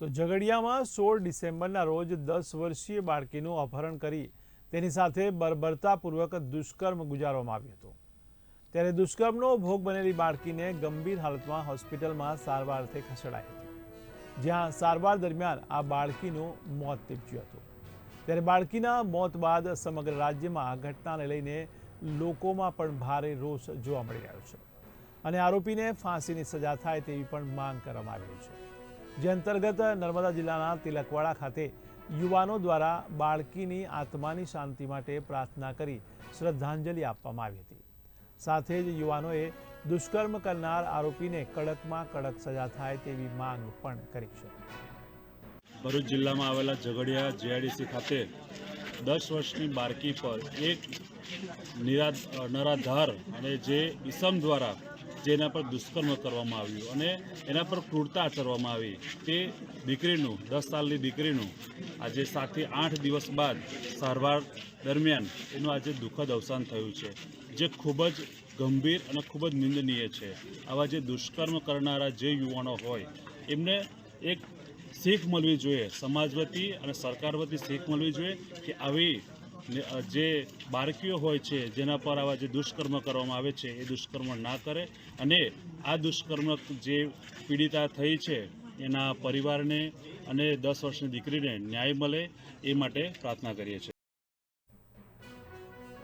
તો ઝઘડિયામાં સોળ ડિસેમ્બરના રોજ દસ વર્ષીય બાળકીનું અપહરણ કરી તેની સાથે બર્બરતાપૂર્વક દુષ્કર્મ ગુજારવામાં આવ્યું હતું. ત્યારે દુષ્કર્મનો ભોગ બનેલી બાળકીને ગંભીર હાલતમાં હોસ્પિટલમાં સારવારથી ખસેડાઈ હતી. જ્યાં સારવાર દરમિયાન આ બાળકીનું મોત નીપજ્યું હતું. ત્યારે બાળકીના મોત બાદ સમગ્ર રાજ્યમાં આ ઘટનાને લઈને લોકોમાં પણ ભારે રોષ જોવા મળી રહ્યો છે. અને આરોપીને ફાંસીની સજા થાય તેવી પણ માંગ કરવામાં આવી છે. જે અંતર્ગત નર્મદા જિલ્લાના તિલકવાડા ખાતે યુવાનો દ્વારા બાળકીની આત્માની શાંતિ માટે પ્રાર્થના કરી શ્રદ્ધાંજલિ આપવામાં આવી હતી. સાથે જ યુવાનોએ દુષ્કર્મ કરનાર આરોપીને કડકમાં કડક સજા થાય તેવી માંગ પણ કરી છે. ભરૂચ જિલ્લામાં આવેલા ઝઘડિયા જીઆઈડીસી ખાતે દસ વર્ષની બાળકી પર એક નિરા નરાધાર અને જે ઈસમ દ્વારા જે એના પર દુષ્કર્મ કરવામાં આવ્યું અને એના પર ક્રૂરતા આચરવામાં આવી. તે દીકરીનું, દસ સાલની દીકરીનું આજે સાતથી આઠ દિવસ બાદ સારવાર દરમિયાન એનું આજે દુઃખદ અવસાન થયું છે, જે ખૂબ જ ગંભીર અને ખૂબ જ નિંદનીય છે. આવા જે દુષ્કર્મ કરનારા જે યુવાનો હોય, એમને એક શીખ મળવી જોઈએ, સમાજ વતી અને સરકાર વતી શીખ મળવી જોઈએ કે આવી જે બાળકીઓ હોય છે, જેના પર આવા જે દુષ્કર્મ કરવામાં આવે છે, એ દુષ્કર્મ ના કરે અને આ દુષ્કર્મ જે પીડિતા થઈ છે, એના પરિવારને અને દસ વર્ષની દીકરીને ન્યાય મળે એ માટે પ્રાર્થના કરીએ છીએ.